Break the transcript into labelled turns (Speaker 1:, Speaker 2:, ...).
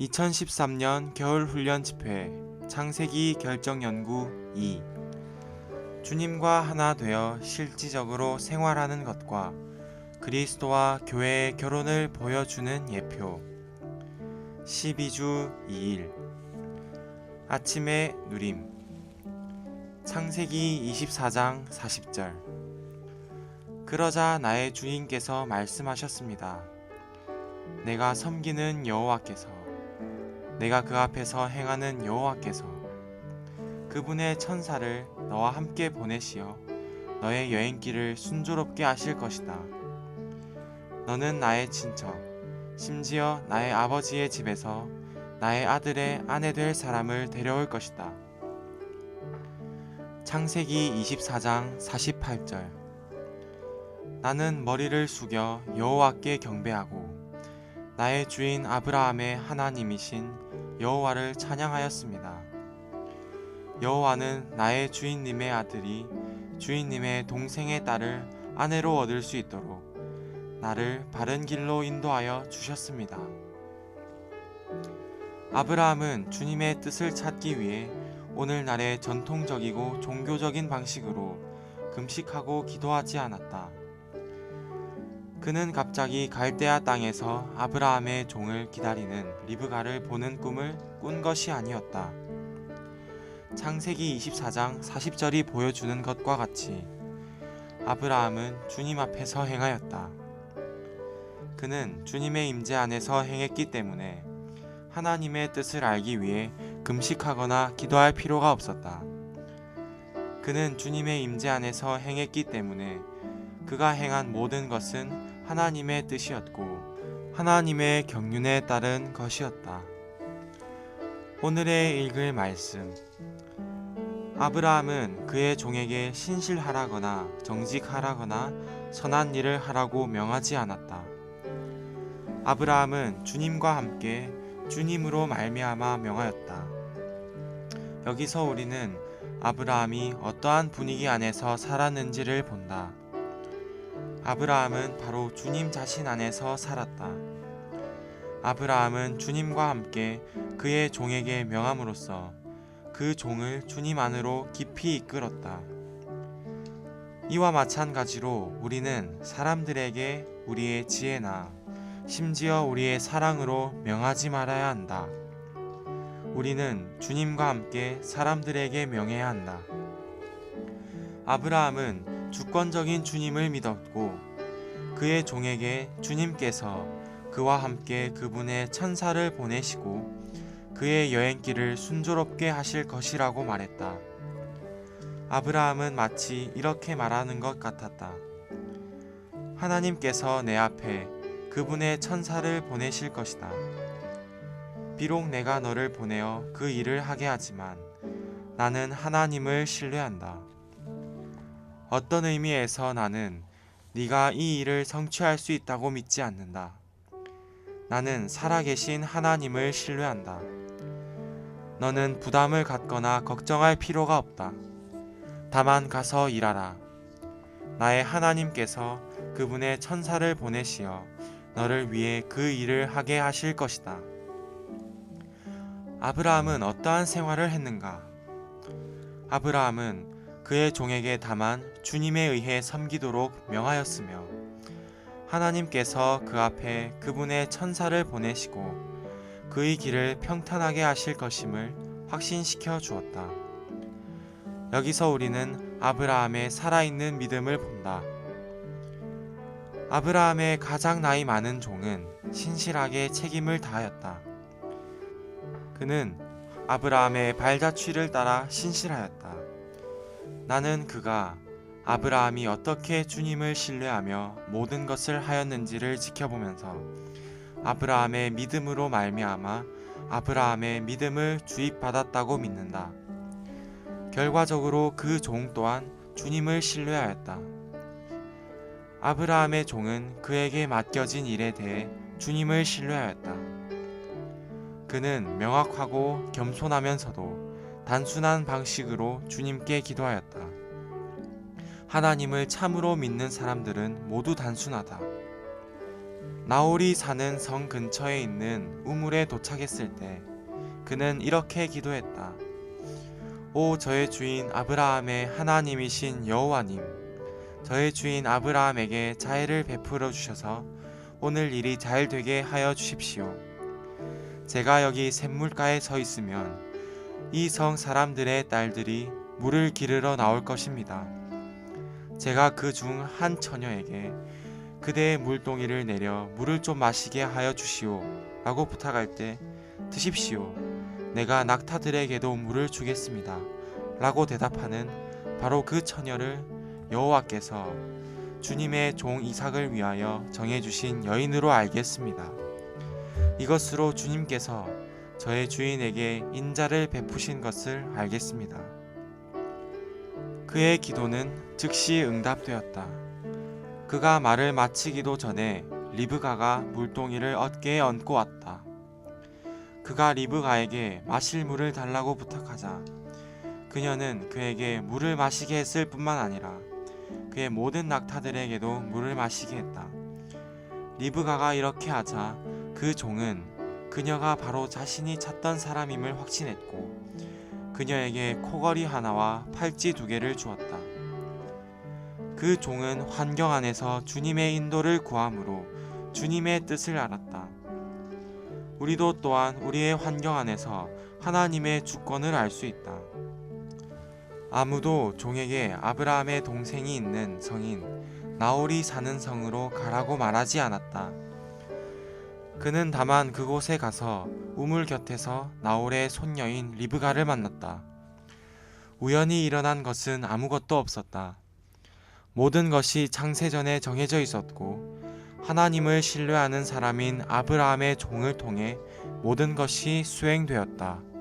Speaker 1: 2013년 겨울 훈련 집회 창세기 결정 연구 2 주님과 하나 되어 실질적으로 생활하는 것과 그리스도와 교회의 결혼을 보여주는 예표. 12주 2일. 아침의 누림. 창세기 24장 40절. 그러자 나의 주인께서 말씀하셨습니다. 내가 섬기는 여호와께서 내가 그 앞에서 행하는 여호와께서 그분의 천사를 너와 함께 보내시어 너의 여행길을 순조롭게 하실 것이다. 너는 나의 친척, 심지어 나의 아버지의 집에서 나의 아들의 아내 될 사람을 데려올 것이다. 창세기 24장 48절 나는 머리를 숙여 여호와께 경배하고 나의 주인 아브라함의 하나님이신 여호와를 찬양하였습니다. 여호와는 나의 주인님의 아들이 주인님의 동생의 딸을 아내로 얻을 수 있도록 나를 바른 길로 인도하여 주셨습니다. 아브라함은 주님의 뜻을 찾기 위해 오늘날의 전통적이고 종교적인 방식으로 금식하고 기도하지 않았다. 그는 갑자기 갈대아 땅에서 아브라함의 종을 기다리는 리브가를 보는 꿈을 꾼 것이 아니었다. 창세기 24장 40절이 보여주는 것과 같이 아브라함은 주님 앞에서 행하였다. 그는 주님의 임재 안에서 행했기 때문에 하나님의 뜻을 알기 위해 금식하거나 기도할 필요가 없었다. 그는 주님의 임재 안에서 행했기 때문에 그가 행한 모든 것은 하나님의 뜻이었고 하나님의 경륜에 따른 것이었다. 오늘의 읽을 말씀 아브라함은 그의 종에게 신실하라거나 정직하라거나 선한 일을 하라고 명하지 않았다. 아브라함은 주님과 함께 주님으로 말미암아 명하였다. 여기서 우리는 아브라함이 어떠한 분위기 안에서 살았는지를 본다. 아브라함은 바로 주님 자신 안에서 살았다. 아브라함은 주님과 함께 그의 종에게 명함으로써 그 종을 주님 안으로 깊이 이끌었다. 이와 마찬가지로 우리는 사람들에게 우리의 지혜나 심지어 우리의 사랑으로 명하지 말아야 한다. 우리는 주님과 함께 사람들에게 명해야 한다. 아브라함은 주권적인 주님을 믿었고 그의 종에게 주님께서 그와 함께 그분의 천사를 보내시고 그의 여행길을 순조롭게 하실 것이라고 말했다. 아브라함은 마치 이렇게 말하는 것 같았다. 하나님께서 내 앞에 그분의 천사를 보내실 것이다. 비록 내가 너를 보내어 그 일을 하게 하지만 나는 하나님을 신뢰한다. 어떤 의미에서 나는 네가 이 일을 성취할 수 있다고 믿지 않는다. 나는 살아계신 하나님을 신뢰한다. 너는 부담을 갖거나 걱정할 필요가 없다. 다만 가서 일하라. 나의 하나님께서 그분의 천사를 보내시어 너를 위해 그 일을 하게 하실 것이다. 아브라함은 어떠한 생활을 했는가? 아브라함은 그의 종에게 다만 주님에 의해 섬기도록 명하였으며 하나님께서 그 앞에 그분의 천사를 보내시고 그의 길을 평탄하게 하실 것임을 확신시켜 주었다. 여기서 우리는 아브라함의 살아있는 믿음을 본다. 아브라함의 가장 나이 많은 종은 신실하게 책임을 다하였다. 그는 아브라함의 발자취를 따라 신실하였다. 나는 그가 아브라함이 어떻게 주님을 신뢰하며 모든 것을 하였는지를 지켜보면서 아브라함의 믿음으로 말미암아 아브라함의 믿음을 주입받았다고 믿는다. 결과적으로 그 종 또한 주님을 신뢰하였다. 아브라함의 종은 그에게 맡겨진 일에 대해 주님을 신뢰하였다. 그는 명확하고 겸손하면서도 단순한 방식으로 주님께 기도하였다. 하나님을 참으로 믿는 사람들은 모두 단순하다. 나홀이 사는 성 근처에 있는 우물에 도착했을 때 그는 이렇게 기도했다. 오 저의 주인 아브라함의 하나님이신 여호와님 저의 주인 아브라함에게 자애를 베풀어 주셔서 오늘 일이 잘 되게 하여 주십시오. 제가 여기 샘물가에 서 있으면 이 성 사람들의 딸들이 물을 기르러 나올 것입니다. 제가 그 중 한 처녀에게 그대의 물동이를 내려 물을 좀 마시게 하여 주시오 라고 부탁할 때 드십시오. 내가 낙타들에게도 물을 주겠습니다. 라고 대답하는 바로 그 처녀를 여호와께서 주님의 종 이삭을 위하여 정해주신 여인으로 알겠습니다. 이것으로 주님께서 저의 주인에게 인자를 베푸신 것을 알겠습니다. 그의 기도는 즉시 응답되었다. 그가 말을 마치기도 전에 리브가가 물동이를 어깨에 얹고 왔다. 그가 리브가에게 마실 물을 달라고 부탁하자 그녀는 그에게 물을 마시게 했을 뿐만 아니라 그의 모든 낙타들에게도 물을 마시게 했다. 리브가가 이렇게 하자 그 종은 그녀가 바로 자신이 찾던 사람임을 확신했고 그녀에게 코걸이 하나와 팔찌 두 개를 주었다. 그 종은 환경 안에서 주님의 인도를 구함으로 주님의 뜻을 알았다. 우리도 또한 우리의 환경 안에서 하나님의 주권을 알 수 있다. 아무도 종에게 아브라함의 동생이 있는 성인 나홀이 사는 성으로 가라고 말하지 않았다. 그는 다만 그곳에 가서 우물 곁에서 나홀의 손녀인 리브가를 만났다. 우연히 일어난 것은 아무것도 없었다. 모든 것이 창세전에 정해져 있었고 하나님을 신뢰하는 사람인 아브라함의 종을 통해 모든 것이 수행되었다.